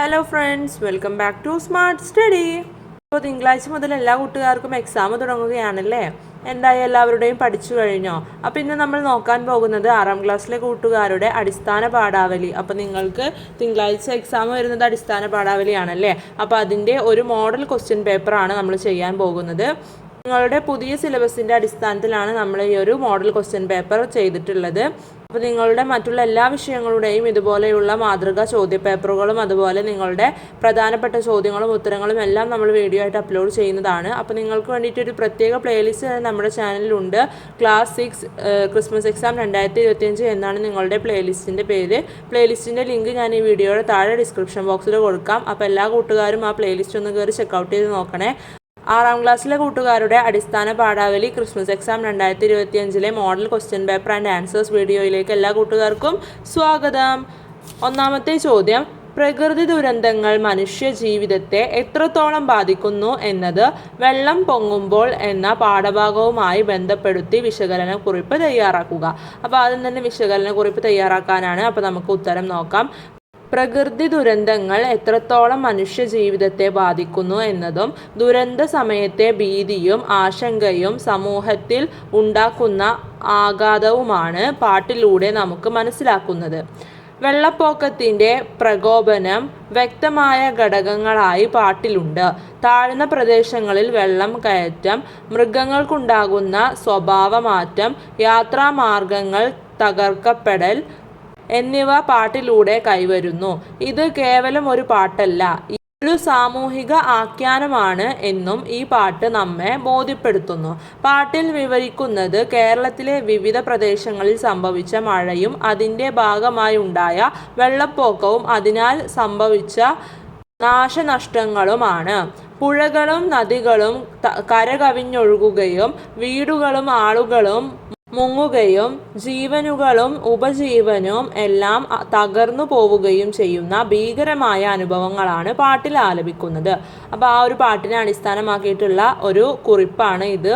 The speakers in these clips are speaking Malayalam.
Hello friends welcome back to smart study ഇപ്പോൾ തിങ്കളാഴ്ച മുതൽ എല്ലാ കൂട്ടുകാർക്കും എക്സാം തുടങ്ങുകയാണല്ലേ? എന്തായി എല്ലാവരുടെയും പഠിച്ചു കഴിഞ്ഞോ? അപ്പോൾ ഇന്ന് നമ്മൾ നോക്കാൻ പോകുന്നത് ആറാം ക്ലാസ്സിലെ കൂട്ടുകാരുടെ അടിസ്ഥാന പാഠാവലി. അപ്പോൾ നിങ്ങൾക്ക് തിങ്കളാഴ്ച എക്സാം വരുന്നത് അടിസ്ഥാന പാഠാവലിയാണല്ലേ? അപ്പോൾ അതിന്റെ ഒരു മോഡൽ ക്വസ്റ്റ്യൻ പേപ്പറാണ് നമ്മൾ ചെയ്യാൻ പോകുന്നത്. നിങ്ങളുടെ പുതിയ സിലബസിന്റെ അടിസ്ഥാനത്തിലാണ് നമ്മൾ ഈ ഒരു മോഡൽ ക്വസ്റ്റ്യൻ പേപ്പർ ചെയ്തിട്ടുള്ളത്. അപ്പോൾ നിങ്ങളുടെ മറ്റുള്ള എല്ലാ വിഷയങ്ങളുടെയും ഇതുപോലെയുള്ള മാതൃക ചോദ്യപേപ്പറുകളും അതുപോലെ നിങ്ങളുടെ പ്രധാനപ്പെട്ട ചോദ്യങ്ങളും ഉത്തരങ്ങളും എല്ലാം നമ്മൾ വീഡിയോ ആയിട്ട് അപ്ലോഡ് ചെയ്യുന്നതാണ്. അപ്പോൾ നിങ്ങൾക്ക് വേണ്ടിയിട്ട് ഒരു പ്രത്യേക പ്ലേലിസ്റ്റ് നമ്മുടെ ചാനലിലുണ്ട്. ക്ലാസ് സിക്സ് ക്രിസ്മസ് എക്സാം രണ്ടായിരത്തി ഇരുപത്തിയഞ്ച് എന്നാണ് നിങ്ങളുടെ പ്ലേലിസ്റ്റിന്റെ പേര്. പ്ലേലിസ്റ്റിന്റെ ലിങ്ക് ഞാൻ ഈ വീഡിയോയുടെ താഴെ ഡിസ്ക്രിപ്ഷൻ ബോക്സിൽ കൊടുക്കാം. അപ്പോൾ എല്ലാ കൂട്ടുകാരും ആ പ്ലേലിസ്റ്റ് ഒന്ന് കയറി ചെക്കൗട്ട് ചെയ്ത് നോക്കണേ. ആറാം ക്ലാസ്സിലെ കൂട്ടുകാരുടെ അടിസ്ഥാന പാഠാവലി ക്രിസ്മസ് എക്സാം രണ്ടായിരത്തി ഇരുപത്തിയഞ്ചിലെ model question paper and answers വീഡിയോയിലേക്ക് എല്ലാ കൂട്ടുകാർക്കും സ്വാഗതം. ഒന്നാമത്തെ ചോദ്യം പ്രകൃതി ദുരന്തങ്ങൾ മനുഷ്യ ജീവിതത്തെ എത്രത്തോളം ബാധിക്കുന്നു എന്നത് വെള്ളം പൊങ്ങുമ്പോൾ എന്ന പാഠഭാഗവുമായി ബന്ധപ്പെടുത്തി വിശകലന കുറിപ്പ് തയ്യാറാക്കുക. അപ്പോൾ ആദ്യം തന്നെ വിശകലന കുറിപ്പ് തയ്യാറാക്കാനാണ് അപ്പോൾ നമുക്ക് ഉത്തരം നോക്കാം. പ്രകൃതി ദുരന്തങ്ങൾ എത്രത്തോളം മനുഷ്യ ജീവിതത്തെ ബാധിക്കുന്നു എന്നതും ദുരന്ത സമയത്തെ ഭീതിയും ആശങ്കയും സമൂഹത്തിൽ ഉണ്ടാക്കുന്ന ആഘാതവുമാണ് പാട്ടിലൂടെ നമുക്ക് മനസ്സിലാക്കുന്നത്. വെള്ളപ്പൊക്കത്തിന്റെ പ്രകോപനം വ്യക്തമായ ഘടകങ്ങളായി പാട്ടിലുണ്ട്. താഴ്ന്ന പ്രദേശങ്ങളിൽ വെള്ളം കയറ്റം മൃഗങ്ങൾക്കുണ്ടാകുന്ന സ്വഭാവമാറ്റം യാത്രാമാർഗങ്ങൾ തകർക്കപ്പെടൽ എന്നിവ പാട്ടിലൂടെ കൈവരുന്നു. ഇത് കേവലം ഒരു പാട്ടല്ല. ഒരു സാമൂഹിക ആഖ്യാനമാണ് എന്നും ഈ പാട്ട് നമ്മെ ബോധ്യപ്പെടുത്തുന്നു. പാട്ടിൽ വിവരിക്കുന്നത് കേരളത്തിലെ വിവിധ പ്രദേശങ്ങളിൽ സംഭവിച്ച മഴയും അതിന്റെ ഭാഗമായി ഉണ്ടായ വെള്ളപ്പൊക്കവും അതിനാൽ സംഭവിച്ച നാശനഷ്ടങ്ങളുമാണ്. പുഴകളും നദികളും കരകവിഞ്ഞൊഴുകുകയും വീടുകളും ആളുകളും മുങ്ങുകയും ജീവനുകളും ഉപജീവനും എല്ലാം തകർന്നു പോവുകയും ചെയ്യുന്ന ഭീകരമായ അനുഭവങ്ങളാണ് പാട്ടിൽ ആലപിക്കുന്നത്. അപ്പോൾ ആ ഒരു പാട്ടിനെ അടിസ്ഥാനമാക്കിയിട്ടുള്ള ഒരു കുറിപ്പാണ് ഇത്.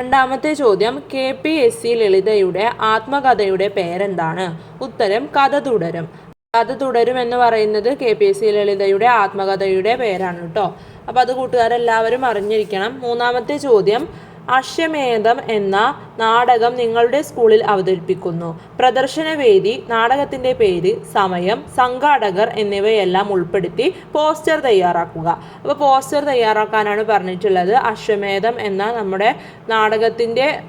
രണ്ടാമത്തെ ചോദ്യം കെ പി എസ് സി ലളിതയുടെ ആത്മകഥയുടെ പേരെന്താണ്? ഉത്തരം കഥ തുടരും. കഥ തുടരും എന്ന് പറയുന്നത് കെ പി എസ് സി ലളിതയുടെ ആത്മകഥയുടെ പേരാണ് കേട്ടോ. അപ്പോൾ അത് കൂട്ടുകാരെല്ലാവരും അറിഞ്ഞിരിക്കണം. മൂന്നാമത്തെ ചോദ്യം അശ്വമേധം എന്ന നാടകം നിങ്ങളുടെ സ്കൂളിൽ അവതരിപ്പിക്കുന്നു. പ്രദർശനവേദി നാടകത്തിന്റെ പേര് സമയം സംഘാടകർ എന്നിവയെല്ലാം ഉൾപ്പെടുത്തി പോസ്റ്റർ തയ്യാറാക്കുക. അപ്പോൾ പോസ്റ്റർ തയ്യാറാക്കാനാണ് പറഞ്ഞിട്ടുള്ളത്. അശ്വമേധം എന്ന നമ്മുടെ നാടകത്തിന്റെ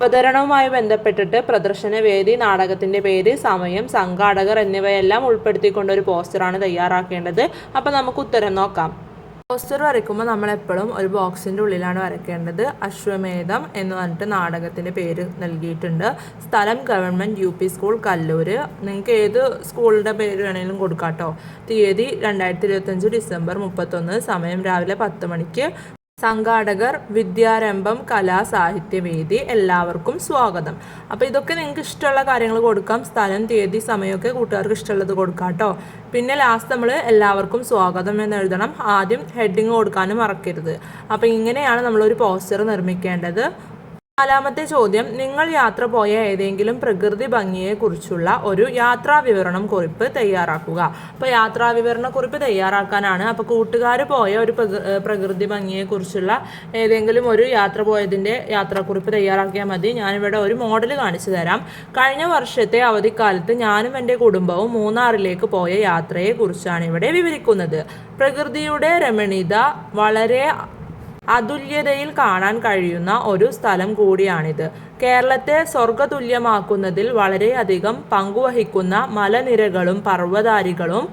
അവതരണവുമായി ബന്ധപ്പെട്ടിട്ട് പ്രദർശനവേദി നാടകത്തിന്റെ പേര് സമയം സംഘാടകർ എന്നിവയെല്ലാം ഉൾപ്പെടുത്തിക്കൊണ്ട് ഒരു പോസ്റ്ററാണ് തയ്യാറാക്കേണ്ടത്. അപ്പോൾ നമുക്ക് ഉത്തരം നോക്കാം. പോസ്റ്റർ വരയ്ക്കുമ്പോൾ നമ്മളെപ്പോഴും ഒരു ബോക്സിന്റെ ഉള്ളിലാണ് വരയ്ക്കേണ്ടത്. അശ്വമേധം എന്ന് പറഞ്ഞിട്ട് നാടകത്തിന്റെ പേര് നൽകിയിട്ടുണ്ട്. സ്ഥലം government U P school Kalloor നിങ്ങൾക്ക് ഏത് സ്കൂളിന്റെ പേര് വേണമെങ്കിലും കൊടുക്കാം കേട്ടോ തീയതി രണ്ടായിരത്തി ഇരുപത്തഞ്ച് ഡിസംബർ മുപ്പത്തൊന്ന്. സമയം രാവിലെ പത്ത് മണിക്ക്. സംഘാടകർ വിദ്യാരംഭം കലാ സാഹിത്യവേദി എല്ലാവർക്കും സ്വാഗതം. അപ്പോൾ ഇതൊക്കെ നിങ്ങൾക്ക് ഇഷ്ടമുള്ള കാര്യങ്ങൾ കൊടുക്കാം. സ്ഥലം തീയതി സമയമൊക്കെ കൂട്ടുകാർക്ക് ഇഷ്ടമുള്ളത് കൊടുക്കാം കേട്ടോ. പിന്നെ ലാസ്റ്റ് നമ്മൾ എല്ലാവർക്കും സ്വാഗതം എന്ന് എഴുതണം. ആദ്യം ഹെഡിങ് കൊടുക്കാനും മറക്കരുത്. അപ്പോൾ ഇങ്ങനെയാണ് നമ്മളൊരു പോസ്റ്റർ നിർമ്മിക്കേണ്ടത്. നാലാമത്തെ ചോദ്യം നിങ്ങൾ യാത്ര പോയ ഏതെങ്കിലും പ്രകൃതി ഭംഗിയെക്കുറിച്ചുള്ള ഒരു യാത്രാ വിവരണം കുറിപ്പ് തയ്യാറാക്കുക. അപ്പോൾ യാത്രാ വിവരണ കുറിപ്പ് തയ്യാറാക്കാനാണ് അപ്പോൾ കൂട്ടുകാർ പോയ ഒരു പ്രകൃതി ഭംഗിയെക്കുറിച്ചുള്ള ഏതെങ്കിലും ഒരു യാത്ര പോയതിന്റെ യാത്രാക്കുറിപ്പ് തയ്യാറാക്കിയാൽ മതി. ഞാനിവിടെ ഒരു മോഡൽ കാണിച്ചു തരാം. കഴിഞ്ഞ വർഷത്തെ അവധിക്കാലത്ത് ഞാനും എന്റെ കുടുംബവും മൂന്നാറിലേക്ക് പോയ യാത്രയെക്കുറിച്ചാണ് ഇവിടെ വിവരിക്കുന്നത്. പ്രകൃതിയുടെ രമണീയത വളരെ അതുല്യതയിൽ കാണാൻ കഴിയുന്ന ഒരു സ്ഥലം കൂടിയാണിത്. കേരളത്തെ സ്വർഗതുല്യമാക്കുന്നതിൽ വളരെയധികം പങ്കുവഹിക്കുന്ന മലനിരകളും പർവതാരികളും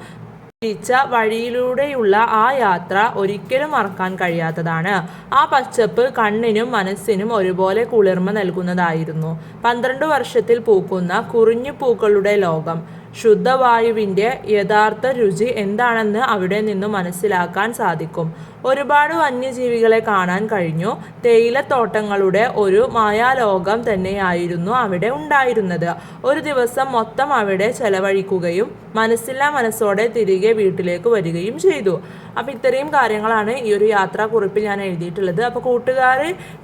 തിരിച്ച വഴിയിലൂടെയുള്ള ആ യാത്ര ഒരിക്കലും മറക്കാൻ കഴിയാത്തതാണ്. ആ പച്ചപ്പ് കണ്ണിനും മനസ്സിനും ഒരുപോലെ കുളിർമ നൽകുന്നതായിരുന്നു. പന്ത്രണ്ട് വർഷത്തിൽ പൂക്കുന്ന കുറിഞ്ഞു പൂക്കളുടെ ലോകം. ശുദ്ധവായുവിന്റെ യഥാർത്ഥ രുചി എന്താണെന്ന് അവിടെ നിന്ന് മനസ്സിലാക്കാൻ സാധിക്കും. ഒരുപാട് വന്യജീവികളെ കാണാൻ കഴിഞ്ഞു. തേയിലത്തോട്ടങ്ങളുടെ ഒരു മായാലോകം തന്നെയായിരുന്നു അവിടെ ഉണ്ടായിരുന്നത്. ഒരു ദിവസം മൊത്തം അവിടെ ചെലവഴിക്കുകയും മനസ്സില്ലാ മനസ്സോടെ തിരികെ വീട്ടിലേക്ക് വരികയും ചെയ്തു. അപ്പോൾ ഇത്രയും കാര്യങ്ങളാണ് ഈ ഒരു യാത്രാക്കുറിപ്പിൽ ഞാൻ എഴുതിയിട്ടുള്ളത്. അപ്പോൾ കൂട്ടുകാർ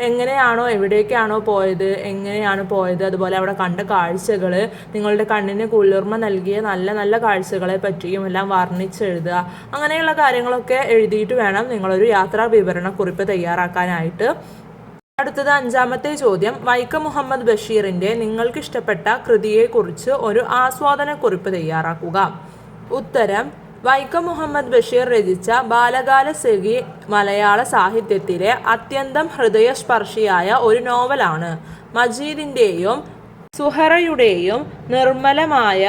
എങ്ങനെയാണോ എവിടേക്കാണോ പോയത് എങ്ങനെയാണ് പോയത് അതുപോലെ അവിടെ കണ്ട കാഴ്ചകൾ നിങ്ങളുടെ കണ്ണിന് കുളിർമ നൽകിയ നല്ല നല്ല കാഴ്ചകളെ പറ്റിയും എല്ലാം വർണിച്ചെഴുതുക. അങ്ങനെയുള്ള കാര്യങ്ങളൊക്കെ എഴുതിയിട്ട് വേണം നിങ്ങളൊരു യാത്രാ വിവരണക്കുറിപ്പ് തയ്യാറാക്കാനായിട്ട്. അടുത്തത് അഞ്ചാമത്തെ ചോദ്യം. വൈക്കം മുഹമ്മദ് ബഷീറിന്റെ നിങ്ങൾക്ക് ഇഷ്ടപ്പെട്ട കൃതിയെക്കുറിച്ച് ഒരു ആസ്വാദനക്കുറിപ്പ് തയ്യാറാക്കുക. ഉത്തരം വൈക്കം മുഹമ്മദ് ബഷീർ രചിച്ച ബാലകാല സഖി മലയാള സാഹിത്യത്തിലെ അത്യന്തം ഹൃദയസ്പർശിയായ ഒരു നോവലാണ് മജീദിന്റെയും സുഹറയുടെയും നിർമ്മലമായ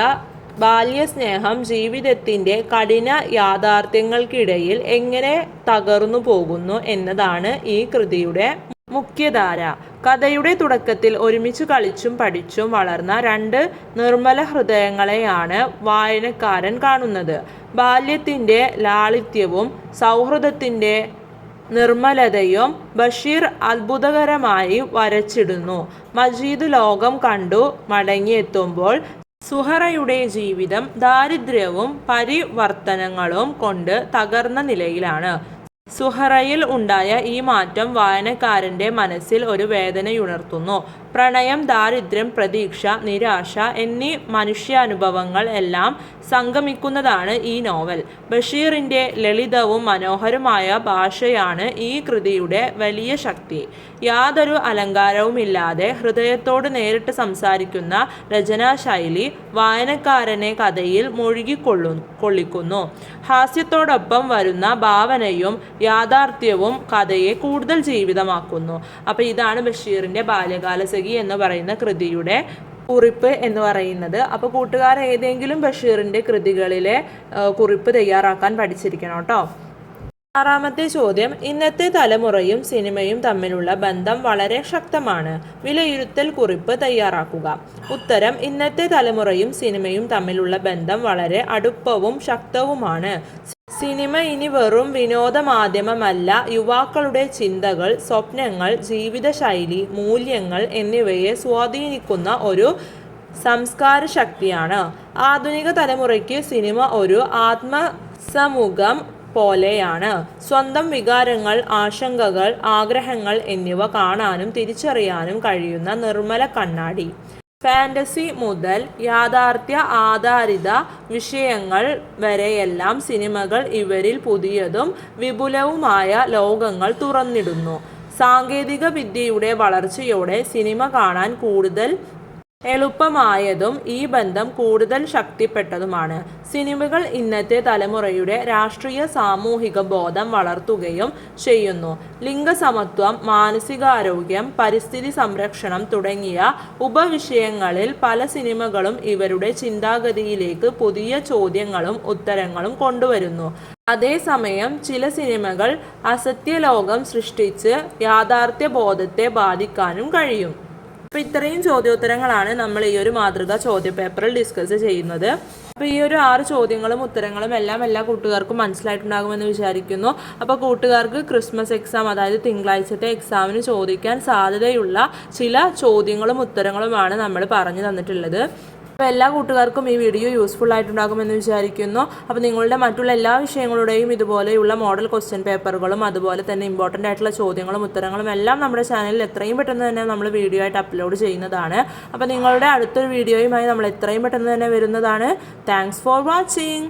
ബാല്യസ്നേഹം ജീവിതത്തിന്റെ കഠിന യാഥാർത്ഥ്യങ്ങൾക്കിടയിൽ എങ്ങനെ തകർന്നു പോകുന്നു എന്നതാണ് ഈ കൃതിയുടെ മുഖ്യധാര. കഥയുടെ തുടക്കത്തിൽ ഒരുമിച്ച് കളിച്ചും പഠിച്ചും വളർന്ന രണ്ട് നിർമ്മല ഹൃദയങ്ങളെയാണ് വായനക്കാരൻ കാണുന്നത്. ബാല്യത്തിന്റെ ലാളിത്യവും സൗഹൃദത്തിന്റെ നിർമ്മലതയും ബഷീർ അത്ഭുതകരമായി വരച്ചിടുന്നു. മജീദ് ലോകം കണ്ടു മടങ്ങിയെത്തുമ്പോൾ സുഹറയുടെ ജീവിതം ദാരിദ്ര്യവും പരിവർത്തനങ്ങളും കൊണ്ട് തകർന്ന നിലയിലാണ്. സുഹറയിൽ ഉണ്ടായ ഈ മാറ്റം വായനക്കാരന്റെ മനസ്സിൽ ഒരു വേദനയുണർത്തുന്നു. പ്രണയം ദാരിദ്ര്യം പ്രതീക്ഷ നിരാശ എന്നീ മനുഷ്യാനുഭവങ്ങൾ എല്ലാം സംഗമിക്കുന്നതാണ് ഈ നോവൽ. ബഷീറിന്റെ ലളിതവും മനോഹരമായ ഭാഷയാണ് ഈ കൃതിയുടെ വലിയ ശക്തി. യാതൊരു അലങ്കാരവുമില്ലാതെ ഹൃദയത്തോട് നേരിട്ട് സംസാരിക്കുന്ന രചനാശൈലി വായനക്കാരനെ കഥയിൽ മുഴുകിക്കൊള്ളു കൊള്ളിക്കുന്നു. ഹാസ്യത്തോടൊപ്പം വരുന്ന ഭാവനയും യാഥാർത്ഥ്യവും കഥയെ കൂടുതൽ ജീവിതമാക്കുന്നു. അപ്പോൾ ഇതാണ് ബഷീറിന്റെ ബാല്യകാലസഖി എന്ന് പറയുന്ന കൃതിയുടെ കുറിപ്പ് എന്ന് പറയുന്നത്. അപ്പോൾ കൂട്ടുകാർ ഏതെങ്കിലും ബഷീറിന്റെ കൃതികളിലെ കുറിപ്പ് തയ്യാറാക്കാൻ പഠിച്ചിരിക്കണം കേട്ടോ. ആറാമത്തെ ചോദ്യം ഇന്നത്തെ തലമുറയും സിനിമയും തമ്മിലുള്ള ബന്ധം വളരെ ശക്തമാണ്. വിലയിരുത്തൽ കുറിപ്പ് തയ്യാറാക്കുക. ഉത്തരം ഇന്നത്തെ തലമുറയും സിനിമയും തമ്മിലുള്ള ബന്ധം വളരെ അടുപ്പവും ശക്തവുമാണ്. സിനിമ ഇനി വെറും വിനോദ മാധ്യമമല്ല യുവാക്കളുടെ ചിന്തകൾ സ്വപ്നങ്ങൾ ജീവിതശൈലി മൂല്യങ്ങൾ എന്നിവയെ സ്വാധീനിക്കുന്ന ഒരു സംസ്കാര ശക്തിയാണ് ആധുനിക തലമുറയ്ക്ക് സിനിമ ഒരു ആത്മസമുഖം പോലെയാണ്. സ്വന്തം വികാരങ്ങൾ ആശങ്കകൾ ആഗ്രഹങ്ങൾ എന്നിവ കാണാനും തിരിച്ചറിയാനും കഴിയുന്ന നിർമ്മല കണ്ണാടി. ഫാന്റസി മുതൽ യാഥാർത്ഥ്യ ആധാരിത വിഷയങ്ങൾ വരെയെല്ലാം സിനിമകൾ ഇവരിൽ പുതിയതും വിപുലവുമായ ലോകങ്ങൾ തുറന്നിടുന്നു. സാങ്കേതിക വിദ്യയുടെ വളർച്ചയോടെ സിനിമ കാണാൻ കൂടുതൽ എളുപ്പമായതും ഈ ബന്ധം കൂടുതൽ ശക്തിപ്പെട്ടതുമാണ്. സിനിമകൾ ഇന്നത്തെ തലമുറയുടെ രാഷ്ട്രീയ സാമൂഹിക ബോധം വളർത്തുകയും ചെയ്യുന്നു. ലിംഗസമത്വം മാനസികാരോഗ്യം പരിസ്ഥിതി സംരക്ഷണം തുടങ്ങിയ ഉപവിഷയങ്ങളിൽ പല സിനിമകളും ഇവരുടെ ചിന്താഗതിയിലേക്ക് പുതിയ ചോദ്യങ്ങളും ഉത്തരങ്ങളും കൊണ്ടുവരുന്നു. അതേസമയം ചില സിനിമകൾ അസത്യലോകം സൃഷ്ടിച്ച് യാഥാർത്ഥ്യ ബോധത്തെ ബാധിക്കാനും കഴിയും. അപ്പോൾ ഇത്രയും ചോദ്യോത്തരങ്ങളാണ് നമ്മൾ ഈ ഒരു മാതൃക ചോദ്യപേപ്പറിൽ ഡിസ്കസ് ചെയ്യുന്നത്. അപ്പോൾ ഈ ഒരു ആറ് ചോദ്യങ്ങളും ഉത്തരങ്ങളും എല്ലാം എല്ലാ കൂട്ടുകാർക്കും മനസ്സിലായിട്ടുണ്ടാകുമെന്ന് വിചാരിക്കുന്നു. അപ്പോൾ കൂട്ടുകാർക്ക് ക്രിസ്മസ് എക്സാം അതായത് തിങ്കളാഴ്ചത്തെ എക്സാമിന് ചോദിക്കാൻ സാധ്യതയുള്ള ചില ചോദ്യങ്ങളും ഉത്തരങ്ങളുമാണ് നമ്മൾ പറഞ്ഞു തന്നിട്ടുള്ളത്. അപ്പോൾ എല്ലാ കൂട്ടുകാർക്കും ഈ വീഡിയോ യൂസ്ഫുൾ ആയിട്ടുണ്ടാകുമെന്ന് വിചാരിക്കുന്നു. അപ്പോൾ നിങ്ങളുടെ മറ്റുള്ള എല്ലാ വിഷയങ്ങളുടെയും ഇതുപോലെയുള്ള മോഡൽ ക്വസ്റ്റ്യൻ പേപ്പറുകളും അതുപോലെ തന്നെ ഇമ്പോർട്ടന്റ് ആയിട്ടുള്ള ചോദ്യങ്ങളും ഉത്തരങ്ങളും എല്ലാം നമ്മുടെ ചാനലിൽ എത്രയും പെട്ടെന്ന് തന്നെ നമ്മൾ വീഡിയോ ആയിട്ട് അപ്ലോഡ് ചെയ്യുന്നതാണ്. അപ്പോൾ നിങ്ങളുടെ അടുത്തൊരു വീഡിയോയുമായി നമ്മൾ എത്രയും പെട്ടെന്ന് തന്നെ വരുന്നതാണ്. Thanks for watching